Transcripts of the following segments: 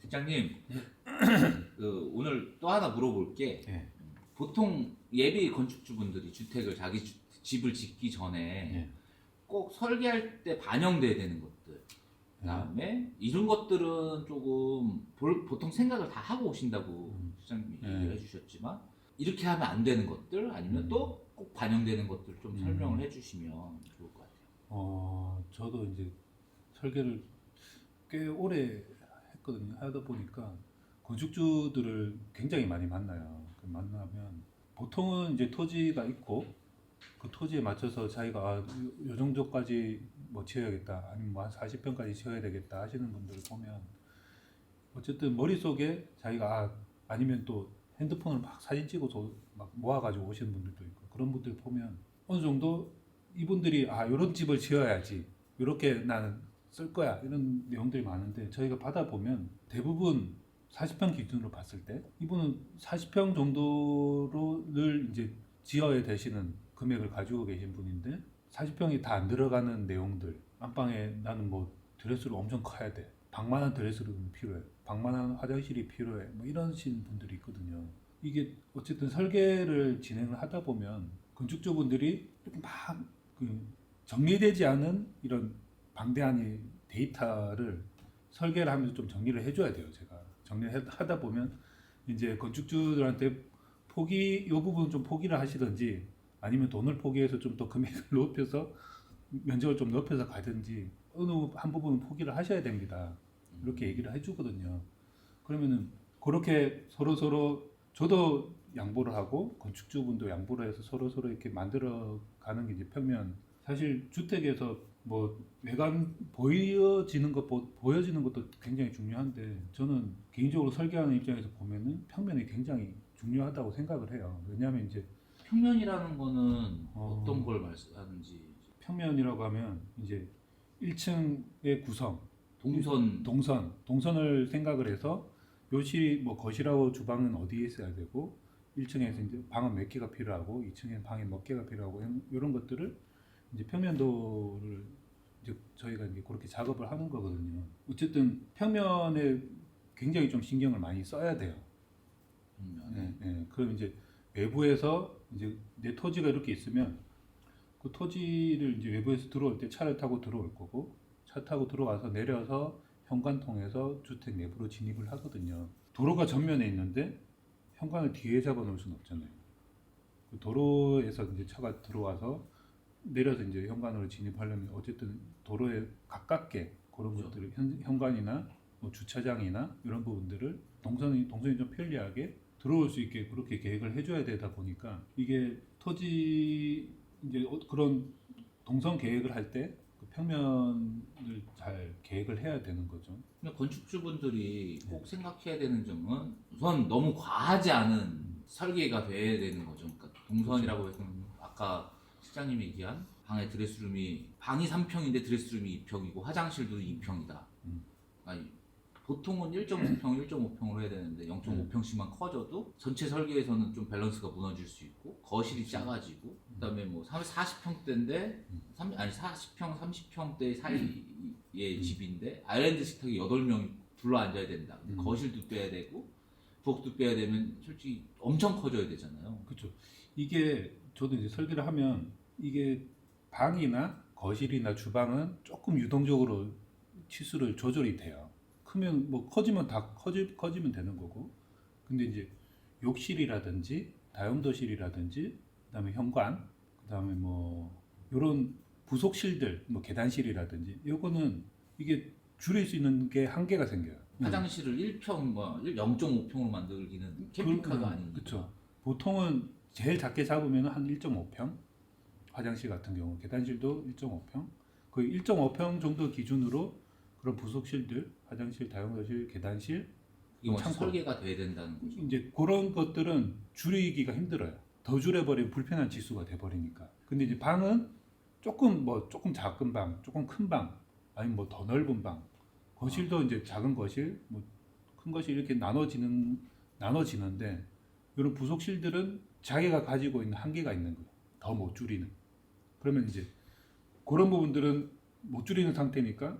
실장님, 그 오늘 또 하나 물어볼 게 예. 보통 예비 건축주분들이 주택을 자기 주- 집을 짓기 전에 예. 꼭 설계할 때 반영돼야 되는 것들. 그다음에 이런 것들은 조금 볼- 보통 생각을 다 하고 오신다고 음. 실장님이 예. 얘기를 해주셨지만 이렇게 하면 안 되는 것들 아니면 음. 또꼭 반영되는 것들 좀 음. 설명을 해주시면 좋을 것 같아요. 어, 저도 이제 설계를 꽤 오래 했거든요. 하다 보니까 건축주들을 굉장히 많이 만나요. 그 만나면 보통은 이제 토지가 있고 그 토지에 맞춰서 자기가 아, 요, 요 정도까지 뭐 지어야겠다 아니면 뭐 한 40평까지 지어야 되겠다 하시는 분들을 보면 어쨌든 머릿속에 자기가 아, 아니면 또 핸드폰을 막 사진 찍어서 막 모아가지고 오시는 분들도 있고 그런 분들 보면 어느 정도 이분들이 아 이런 집을 지어야지 이렇게 나는 쓸 거야 이런 내용들이 많은데 저희가 받아보면 대부분 40평 기준으로 봤을 때 이분은 40평 정도를 이제 지어야 되시는 금액을 가지고 계신 분인데 40평이 다 안 들어가는 내용들. 안방에 나는 뭐 드레스룸 엄청 커야 돼. 방만한 드레스룸이 필요해. 방만한 화장실이 필요해. 뭐 이러신 분들이 있거든요. 이게 어쨌든 설계를 진행을 하다 보면 건축주분들이 이렇게 막 그 정리되지 않은 이런 방대한 이 데이터를 설계를 하면서 좀 정리를 해줘야 돼요. 제가. 정리를 하다 보면 이제 건축주들한테 포기 이 부분 좀 포기를 하시든지 아니면 돈을 포기해서 좀 더 금액을 높여서 면적을 좀 높여서 가든지 어느 한 부분은 포기를 하셔야 됩니다. 이렇게 얘기를 해주거든요. 그러면은 그렇게 서로 서로 저도 양보를 하고 건축주분도 양보를 해서 서로 서로 이렇게 만들어 가는 게 이제 평면 사실 주택에서 뭐 외관 보여지는 것 보- 보여지는 것도 굉장히 중요한데 저는 개인적으로 설계하는 입장에서 보면은 평면이 굉장히 중요하다고 생각을 해요. 왜냐하면 이제 평면이라는 거는 어. 어 떤 걸 말씀하는지 평면이라고 하면 이제 1층의 구성 동선 동선, 동선을 생각을 해서 요시 뭐 거실하고 주방은 어디에 있어야 되고 1층에서 이제 방은 몇 개가 필요하고 2층에 방이 몇 개가 필요하고 이런 것들을 이제 평면도를 이제 저희가 이제 그렇게 작업을 하는 거거든요. 어쨌든 평면에 굉장히 좀 신경을 많이 써야 돼요. 네, 네. 그럼 이제 외부에서 이제 내 토지가 이렇게 있으면 그 토지를 이제 외부에서 들어올 때 차를 타고 들어올 거고 차 타고 들어와서 내려서 현관 통해서 주택 내부로 진입을 하거든요. 도로가 전면에 있는데 현관을 뒤에 잡아 놓을 수는 없잖아요. 그 도로에서 이제 차가 들어와서 내려서 이제 현관으로 진입하려면 어쨌든 도로에 가깝게 그런 그렇죠. 것들을 현, 현관이나 뭐 주차장이나 이런 부분들을 동선이 동선이 좀 편리하게 들어올 수 있게 그렇게 계획을 해줘야 되다 보니까 이게 토지 이제 어- 그런 동선 계획을 할때그 평면을 잘 계획을 해야 되는 거죠. 근데 건축주분들이 꼭 생각해야 되는 점은 우선 너무 과하지 않은 설계가 돼야 되는 거죠. 그러니까 동선이라고 해서 아까 실장님이 얘기한 방에 드레스룸이 방이 3평인데 드레스룸이 2평이고 화장실도 2평이다. 음. 아니, 보통은 1.5평, 1.5평으로 해야 되는데 0.5평씩만 커져도 전체 설계에서는 좀 밸런스가 무너질 수 있고 거실이 작아지고 그다음에 뭐 40평대인데 삼- 아니 40평, 30평대 사이의 집인데 아일랜드 식탁에 8명이 둘러 앉아야 된다. 근데 음. 거실도 빼야 되고 부엌도 빼야 되면 솔직히 엄청 커져야 되잖아요. 그렇죠. 이게 저도 이제 설계를 하면 이게 방이나 거실이나 주방은 조금 유동적으로 치수를 조절이 돼요. 크면 뭐 커지면 다 커지, 커지면 되는 거고. 근데 이제 욕실이라든지 다용도실이라든지 그다음에 현관, 그다음에 뭐 요런 부속실들, 뭐 계단실이라든지 요거는 이게 줄일 수 있는 게 한계가 생겨요. 화장실을 1평, 뭐 0.5평으로 만들기는 캠핑카가 그- 아니니까. 그쵸. 보통은 제일 작게 잡으면 한 1.5평 화장실 같은 경우 계단실도 1.5평 거의 1.5평 정도 기준으로 그런 부속실들 화장실 다용도실 계단실 이게 뭐 창고. 설계가 돼야 된다는 거죠. 이제 그런 것들은 줄이기가 힘들어요 더 줄여버리면 불편한 지수가 돼버리니까 근데 이제 방은 조금 뭐 조금 작은 방 조금 큰 방 아니면 뭐 더 넓은 방 거실도 이제 작은 거실 뭐큰 것이 이렇게 나눠지는 나눠지는데 이런 부속실들은 자기가 가지고 있는 한계가 있는 거예요. 더 못 줄이는. 그러면 이제 그런 부분들은 못 줄이는 상태니까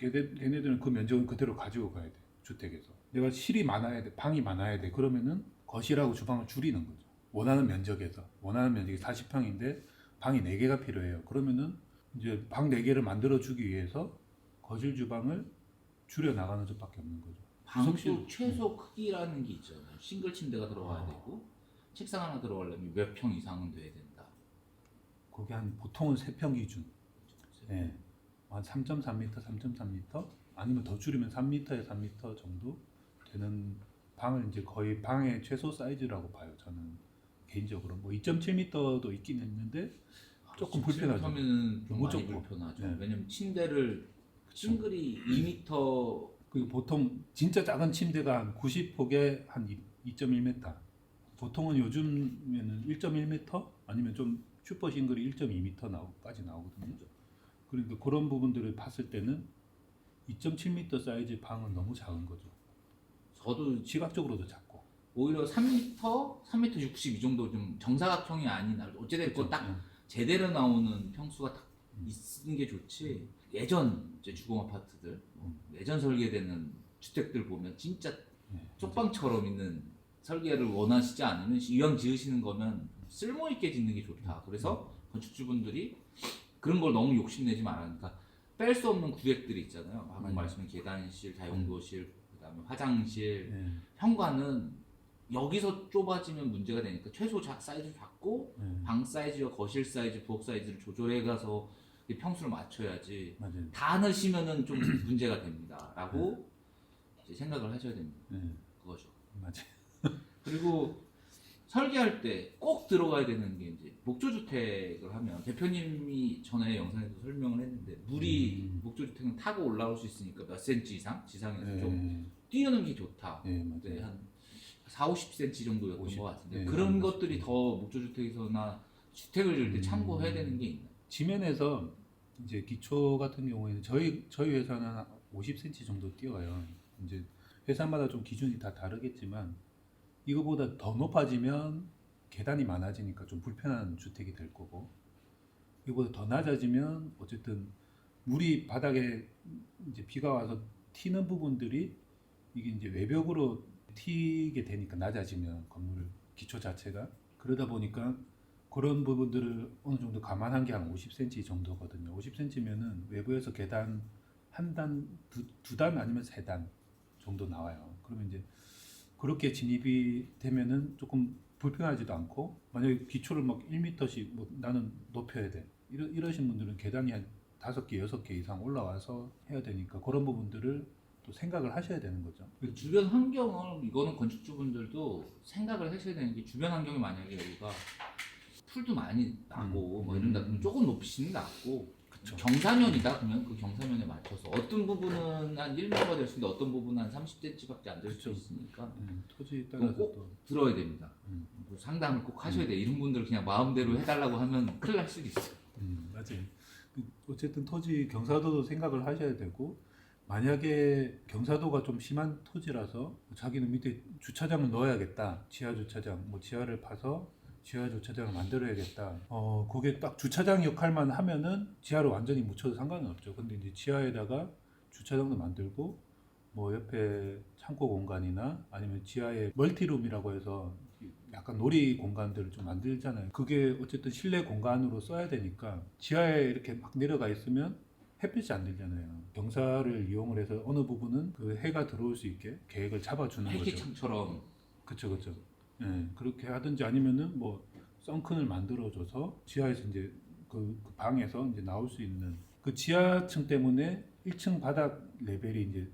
걔네, 걔네들은 그 면적은 그대로 가지고 가야 돼 주택에서. 내가 실이 많아야 돼, 방이 많아야 돼. 그러면은 거실하고 주방을 줄이는 거죠. 원하는 면적에서 원하는 면적이 40평인데 방이 4개가 필요해요. 그러면은 이제 방 4개를 만들어 주기 위해서 거실 주방을 줄여 나가는 수밖에 없는 거죠. 방도. 최소 크기라는 게 있잖아요. 싱글 침대가 들어가야 아. 되고 책상 하나 들어가려면 몇 평 이상은 돼야 된다. 거기 한 보통은 3평 기준. 예. 한 3.3m, 3.3m 아니면 더 줄이면 3m에 3m 정도 되는 방을 이제 거의 방의 최소 사이즈라고 봐요. 저는 개인적으로 뭐 2.7m도 있긴 있는데 조금 불편하죠. 하면은 좀 너무 많이 좁고. 불편하죠. 네. 왜냐면 침대를 싱글이 2m 그 보통 진짜 작은 침대가 한 90폭에 한 2.1m. 보통은 요즘에는 1.1m 아니면 좀 슈퍼 싱글이 1.2m 나오까지 나오거든요. 그러니까 그런 부분들을 봤을 때는 2.7m 사이즈 방은 너무 작은 거죠. 저도 시각적으로도 작고. 오히려 3m, 3m 60 이 정도 좀 정사각형이 아닌 어찌됐건 그렇죠. 딱 예. 제대로 나오는 평수가 딱 있는 게 좋지. 예전 이제 주공 아파트들, 뭐 예전 설계되는 주택들 보면 진짜 예. 쪽방처럼 있는 설계를 원하시지 않으면 이왕 지으시는 거면 쓸모 있게 짓는 게 좋다. 그래서 건축주분들이 그런 걸 너무 욕심내지 말라니까 뺄 수 없는 구획들이 있잖아요. 방금 음. 말씀한 계단실, 다용도실, 그다음에 화장실, 예. 현관은 여기서 좁아지면 문제가 되니까 최소 자- 사이즈 작고 예. 방 사이즈와 거실 사이즈, 부엌 사이즈를 조절해 가서 이 평수를 맞춰야지 맞아요. 다 넣으시면은 좀 문제가 됩니다라고 이제 생각을 하셔야 됩니다. 예. 그거죠. 맞아요. 그리고 설계할 때 꼭 들어가야 되는 게 이제 목조주택을 하면 대표님이 전에 영상에서 설명을 했는데 물이 음. 목조주택은 타고 올라올 수 있으니까 몇 센치 이상 지상에서 예. 좀 뛰어는 게 좋다. 예, 네, 맞아요. 한 4, 50cm 정도였던 50, 것 같은데 네, 그런 한 것들이 더 목조주택에서나 주택을 지을 때 음. 참고해야 되는 게 있나요? 지면에서 이제 기초 같은 경우에는 저희 저희 회사는 한 50cm 정도 뛰어요. 이제 회사마다 좀 기준이 다 다르겠지만 이거보다 더 높아지면 계단이 많아지니까 좀 불편한 주택이 될 거고 이거보다 더 낮아지면 어쨌든 물이 바닥에 이제 비가 와서 튀는 부분들이 이게 이제 외벽으로 튀게 되니까 낮아지면 건물 기초 자체가 그러다 보니까 그런 부분들을 어느 정도 감안한 게 한 50cm 정도거든요. 50cm면은 외부에서 계단 한 단, 두, 두단 아니면 세 단 정도 나와요. 그러면 이제 그렇게 진입이 되면은 조금 불편하지도 않고 만약에 기초를 막 1m씩 뭐 나는 높여야 돼. 이러, 이러신 분들은 계단이 한 다섯 개, 여섯 개 이상 올라와서 해야 되니까 그런 부분들을 또 생각을 하셔야 되는 거죠. 그 주변 환경을 이거는 건축주분들도 생각을 하셔야 되는 게 주변 환경이 만약에 여기가 풀도 많이 나고 음. 뭐 이런다 그러면 조금 높이시는 게 낫고 그쵸. 경사면이다 그러면 그 경사면에 맞춰서 어떤 부분은 한 1m가 될 수 있는데 어떤 부분은 한 30cm밖에 안 될 수 그쵸. 있으니까 음, 토지에 따라서 꼭또 들어야 됩니다. 음. 뭐 상담을 꼭 하셔야 돼. 이런 분들 그냥 마음대로 해달라고 하면 큰일 날 수도 있어요. 음, 맞아요. 그 어쨌든 토지 경사도도 생각을 하셔야 되고 만약에 경사도가 좀 심한 토지라서 자기는 밑에 주차장을 넣어야겠다. 지하 주차장, 뭐 지하를 파서 지하 주차장을 만들어야겠다. 어, 그게 딱 주차장 역할만 하면은 지하를 완전히 묻혀도 상관은 없죠. 근데 이제 지하에다가 주차장도 만들고 뭐 옆에 창고 공간이나 아니면 지하에 멀티룸이라고 해서 약간 놀이 공간들을 좀 만들잖아요. 그게 어쨌든 실내 공간으로 써야 되니까 지하에 이렇게 막 내려가 있으면 햇빛이 안 들잖아요. 경사를 이용을 해서 어느 부분은 그 해가 들어올 수 있게 계획을 잡아주는 거죠. 헬기창처럼 그쵸 그쵸. 예, 그렇게 하든지 아니면은 뭐 썬큰을 만들어줘서 지하에서 이제 그, 그 방에서 이제 나올 수 있는 그 지하층 때문에 1층 바닥 레벨이 이제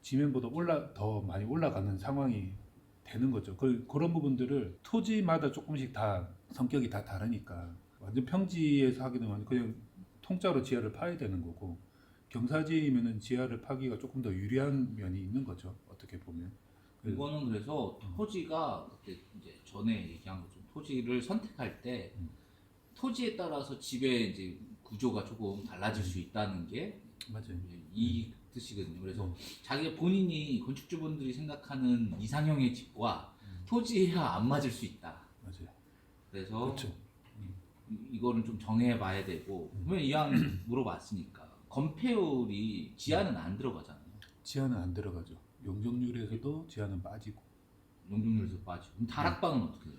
지면보다 올라 더 많이 올라가는 상황이 되는 거죠. 그, 그런 부분들을 토지마다 조금씩 다 성격이 다 다르니까 완전 평지에서 하게 되면 그냥 통짜로 지하를 파야 되는 거고 경사지면은 지하를 파기가 조금 더 유리한 면이 있는 거죠. 어떻게 보면. 그- 이거는 그래서 토지가 그때 이제 전에 얘기한 것처럼 토지를 선택할 때 음. 토지에 따라서 집의 이제 구조가 조금 달라질 수 있다는 게 맞아요. 이 뜻이거든요. 그래서 음. 자기 본인이 건축주분들이 생각하는 이상형의 집과 토지가 안 맞을 수 있다. 맞아요. 그래서 그렇죠. 이- 이거는 좀 정해봐야 되고 음. 그러면 이왕 물어봤으니까 건폐율이 지하는 안 들어가잖아요. 지하는 안 들어가죠. 용적률에서도 지하는 빠지고. 용적률에서 빠지고 그럼 다락방은 어떻게 돼요?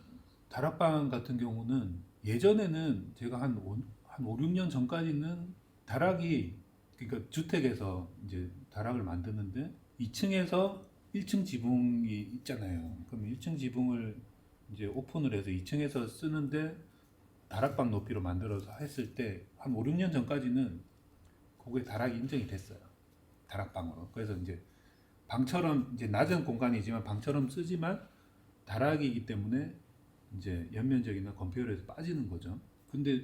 다락방 같은 경우는 예전에는 제가 한, 오, 한 5, 6년 전까지는 다락이 그러니까 주택에서 이제 다락을 만드는데 2층에서 1층 지붕이 있잖아요. 그럼 1층 지붕을 이제 오픈을 해서 2층에서 쓰는데 다락방 높이로 만들어서 했을 때 한 5, 6년 전까지는 그게 다락이 인정이 됐어요. 다락방으로. 그래서 이제 방처럼 이제 낮은 공간이지만 방처럼 쓰지만 다락이기 때문에 이제 연면적이나 건폐율에서 빠지는 거죠. 근데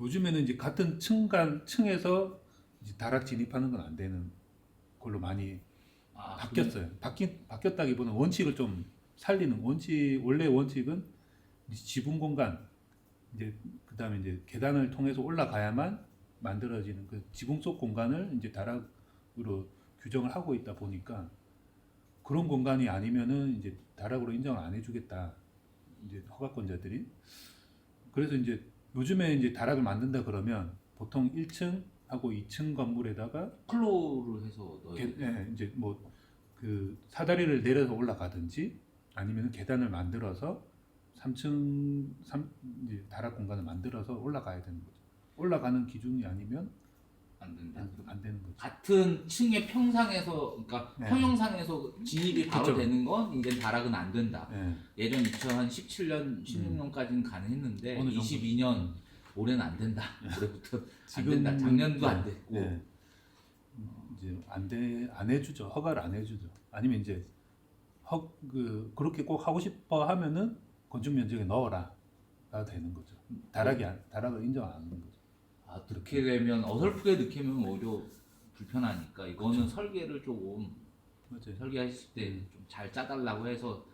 요즘에는 이제 같은 층간 층에서 이제 다락 진입하는 건 안 되는 걸로 많이 아, 바뀌었어요. 바뀌 바뀌었다기보다는 원칙을 좀 살리는 원칙 원래 원칙은 지붕 공간 이제 그다음에 이제 계단을 통해서 올라가야만 만들어지는 그 지붕 속 공간을 이제 다락으로 규정을 하고 있다 보니까 그런 공간이 아니면은 이제 다락으로 인정을 안 해주겠다 이제 허가권자들이 그래서 이제 요즘에 이제 다락을 만든다 그러면 보통 1층 하고 2층 건물에다가 클로를 해서 넣어야 게- 돼요. 예, 이제 뭐 그 사다리를 내려서 올라가든지 아니면 계단을 만들어서 3층 3 이제 다락 공간을 만들어서 올라가야 되는 거죠. 올라가는 기준이 아니면 안 된다. 안, 안 되는 거죠. 같은 층의 평상에서 그러니까 네. 평형상에서 진입이 바로 그쵸. 되는 건 이제 다락은 안 된다. 예. 예전 2017년, 16년까지는 가능했는데 어느 정도? 22년 올해는 안 된다. 올해부터 안 지금은- 된다. 작년도 안 네, 됐고 네. 이제 안돼안 해주죠. 허가를 안 해주죠. 아니면 이제 허그 그렇게 꼭 하고 싶어 하면은 건축 면적에 넣어라가 되는 거죠. 다락이 안, 다락을 인정 안 하는 거죠. 아, 그렇게 되면 어설프게 느끼면 오히려 불편하니까 이거는 설계를 조금 맞아요. 설계하실 때 음. 좀잘 짜달라고 해서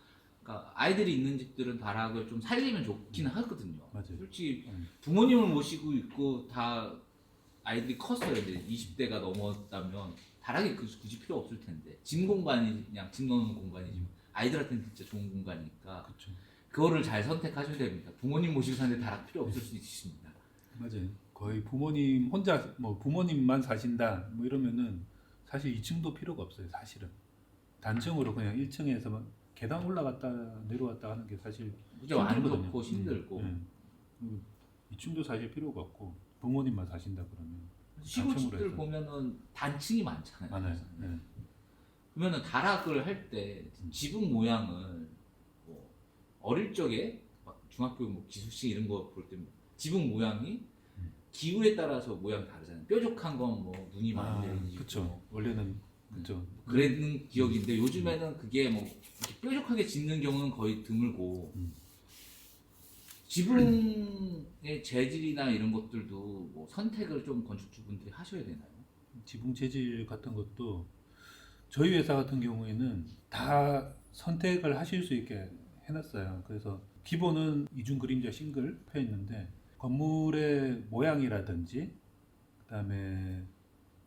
그러니까 아이들이 있는 집들은 다락을 좀 살리면 좋기는 하거든요. 맞아요. 솔직히 음. 부모님을 모시고 있고 다 아이들이 컸어요. 이제 20대가 넘었다면 다락이 그- 굳이 필요 없을 텐데 짐 공간이 그냥 짐 넣는 공간이지 아이들한테는 진짜 좋은 공간이니까 그렇죠. 그거를 잘 선택하셔야 됩니다. 부모님 모시고 사는데 다락 필요 없을 수 있습니다. 맞아요. 거의 부모님 혼자 뭐 부모님만 사신다 뭐 이러면은 사실 2층도 필요가 없어요. 사실은 단층으로 그냥 1층에서만 계단 올라갔다 내려왔다 하는 게 사실? 안 힘들거든요. 힘들고 음, 음. 2층도 사실 필요가 없고 부모님만 사신다 그러면 시골집들 단층으로 해서. 보면은 단층이 많잖아요. 많아요. 네. 그러면은 다락을 할 때 지붕 모양을 뭐 어릴 적에 막 중학교 뭐 기술식 이런 거 볼 때 지붕 모양이 음. 기후에 따라서 모양 다르잖아요. 뾰족한 건 뭐 눈이 아, 많이 내리고 그렇죠. 원래는 그렇죠. 그랬는 기억인데 요즘에는 그게 뭐 이렇게 뾰족하게 짓는 경우는 거의 드물고 음. 지붕의 재질이나 이런 것들도 뭐 선택을 좀 건축주분들이 하셔야 되나요? 지붕 재질 같은 것도 저희 회사 같은 경우에는 다 선택을 하실 수 있게 해놨어요. 그래서 기본은 이중 그림자 싱글 펴 있는데 건물의 모양이라든지 그다음에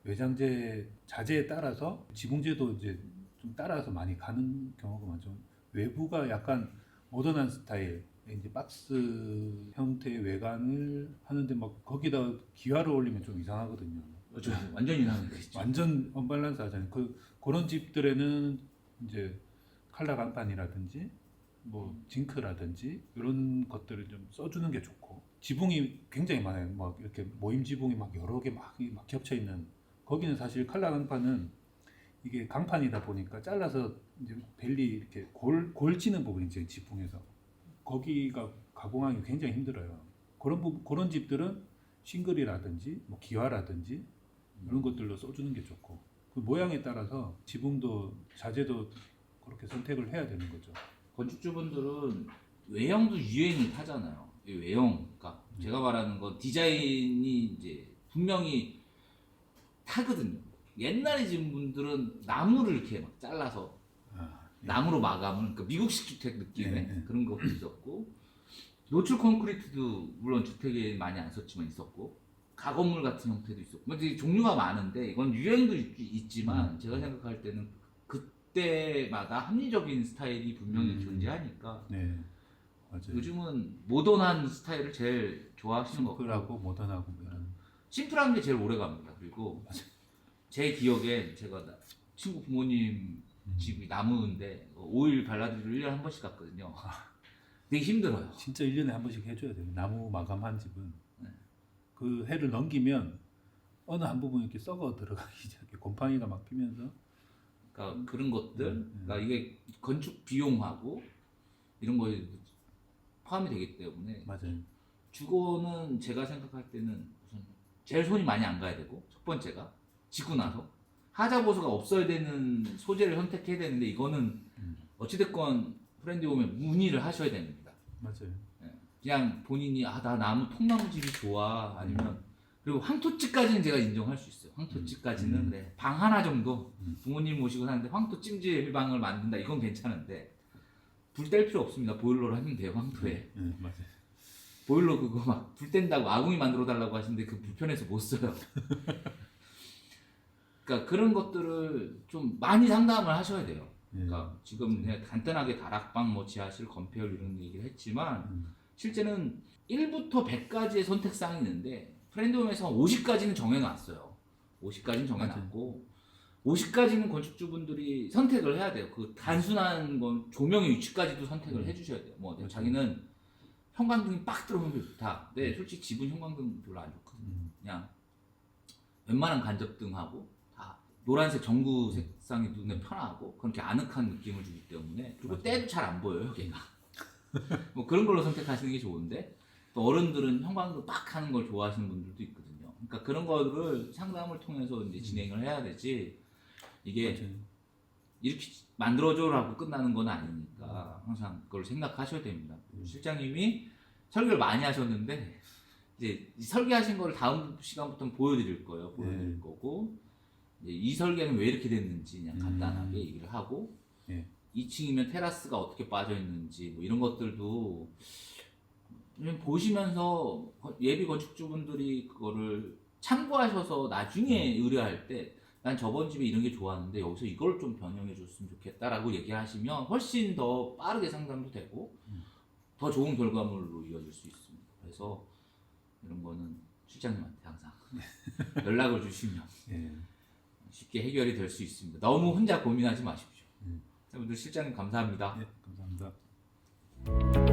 외장재 자재에 따라서 지붕재도 이제 좀 따라서 많이 가는 경우가 많죠. 외부가 약간 모던한 스타일 이제 박스 형태의 외관을 하는데 막 거기다 기와를 올리면 좀 이상하거든요. 그렇죠. 완전 이상한 거죠. 완전 언밸런스 하잖아요. 그 그런 집들에는 이제 칼라 간판이라든지 뭐 징크라든지 이런 것들을 좀 써주는 게 좋고 지붕이 굉장히 많아요. 막 이렇게 모임 지붕이 막 여러 개막 겹쳐 있는 거기는 사실 칼라 강판은 이게 강판이다 보니까 잘라서 이제 벨리 이렇게 골 골치는 부분이 이제 지붕에서 거기가 가공하기 굉장히 힘들어요. 그런 부분 그런 집들은 싱글이라든지 뭐 기와라든지 이런 것들로 써주는 게 좋고 그 모양에 따라서 지붕도 자재도 그렇게 선택을 해야 되는 거죠. 건축주분들은 외형도 유행을 타잖아요. 이 외형, 그러니까 제가 말하는 건 디자인이 이제 분명히 타거든요. 옛날에 지은 분들은 나무를 이렇게 막 잘라서 아, 예. 나무로 마감을, 그러니까 미국식 주택 느낌의 네, 네. 그런 것도 있었고 노출 콘크리트도 물론 주택에 많이 안 썼지만 있었고 가건물 같은 형태도 있었고 뭐 되게 종류가 많은데 이건 유행도 있, 지만 제가 생각할 때는 그 때마다 합리적인 스타일이 분명히 음. 존재하니까 네 맞아요. 요즘은 모던한 스타일을 제일 좋아하시는 것 같고 심플하고 모던하고 뭐 이런. 심플한 게 제일 오래 갑니다. 그리고 제 기억에 제가 나- 친구 부모님 음. 집이 나무인데 오일 발라드를 1년에 한 번씩 갔거든요. 되게 힘들어요. 진짜 1년에 한 번씩 해줘야 돼요. 나무 마감한 집은 네. 그 해를 넘기면 어느 한 부분이 이렇게 썩어 들어가기 시작해. 곰팡이가 막 피면서 그러니까 그런 것들, 음, 그러니까 이게 건축 비용하고 이런 거에 포함이 되기 때문에 맞아요. 주거는 제가 생각할 때는 우선 제일 손이 많이 안 가야 되고 첫 번째가 짓고 나서 하자 보수가 없어야 되는 소재를 선택해야 되는데 이거는 음. 어찌됐건 프렌드 오면 문의를 하셔야 됩니다. 맞아요. 그냥 본인이 아 나 나무 통나무 집이 좋아 아니면 그리고 황토집까지는 제가 인정할 수 있어요. 황토집까지는 음. 그래 방 하나 정도 음. 부모님 모시고 사는데 황토 찜질 방을 만든다 이건 괜찮은데 불 뗄 필요 없습니다. 보일러로 하면 돼요 황토에 네, 맞아요. 보일러 그거 막 불 뗀다고 아궁이 만들어 달라고 하시는데 그 불편해서 못 써요. 그러니까 그런 것들을 좀 많이 상담을 하셔야 돼요. 네. 그러니까 지금 그냥 간단하게 다락방 뭐 지하실 건폐율 이런 얘기를 했지만 음. 실제는 1부터 100까지의 선택사항이 있는데 프렌드홈에서 50까지는 정해놨어요. 50까지는 정해놨고 50까지는 건축주분들이 선택을 해야 돼요. 그 단순한 건 조명의 위치까지도 선택을 음. 해주셔야 돼요. 뭐 맞아요. 자기는 형광등이 빡 들어오는 게 좋다. 근데 솔직히 집은 형광등 별로 안 좋거든요. 음. 그냥 웬만한 간접등하고 다 노란색 전구 색상이 눈에 편하고 그렇게 아늑한 느낌을 주기 때문에 그리고. 때도 잘 안 보여요 걔가 뭐 그런 걸로 선택하시는 게 좋은데 또 어른들은 형광등 빡 하는 걸 좋아하시는 분들도 있거든요 그러니까 그런 거를 상담을 통해서 이제 진행을 해야 되지 이게 맞아요. 이렇게 만들어줘라고 끝나는 건 아니니까 항상 그걸 생각하셔야 됩니다. 음. 실장님이 설계를 많이 하셨는데 이제 이 설계하신 거를 다음 시간부터 보여드릴 거예요. 보여드릴 네. 거고 이제 이 설계는 왜 이렇게 됐는지 그냥 간단하게 음. 얘기를 하고 네. 2층이면 테라스가 어떻게 빠져 있는지 뭐 이런 것들도 보시면서 예비 건축주분들이 그거를 참고하셔서 나중에 음. 의뢰할 때 난 저번 집에 이런 게 좋았는데 여기서 이걸 좀 변형해 줬으면 좋겠다라고 얘기하시면 훨씬 더 빠르게 상담도 되고 음. 더 좋은 결과물로 이어질 수 있습니다. 그래서 이런 거는 실장님한테 항상 연락을 주시면 예. 쉽게 해결이 될 수 있습니다. 너무 혼자 고민하지 마십시오. 음. 여러분들 실장님 감사합니다. 네, 감사합니다.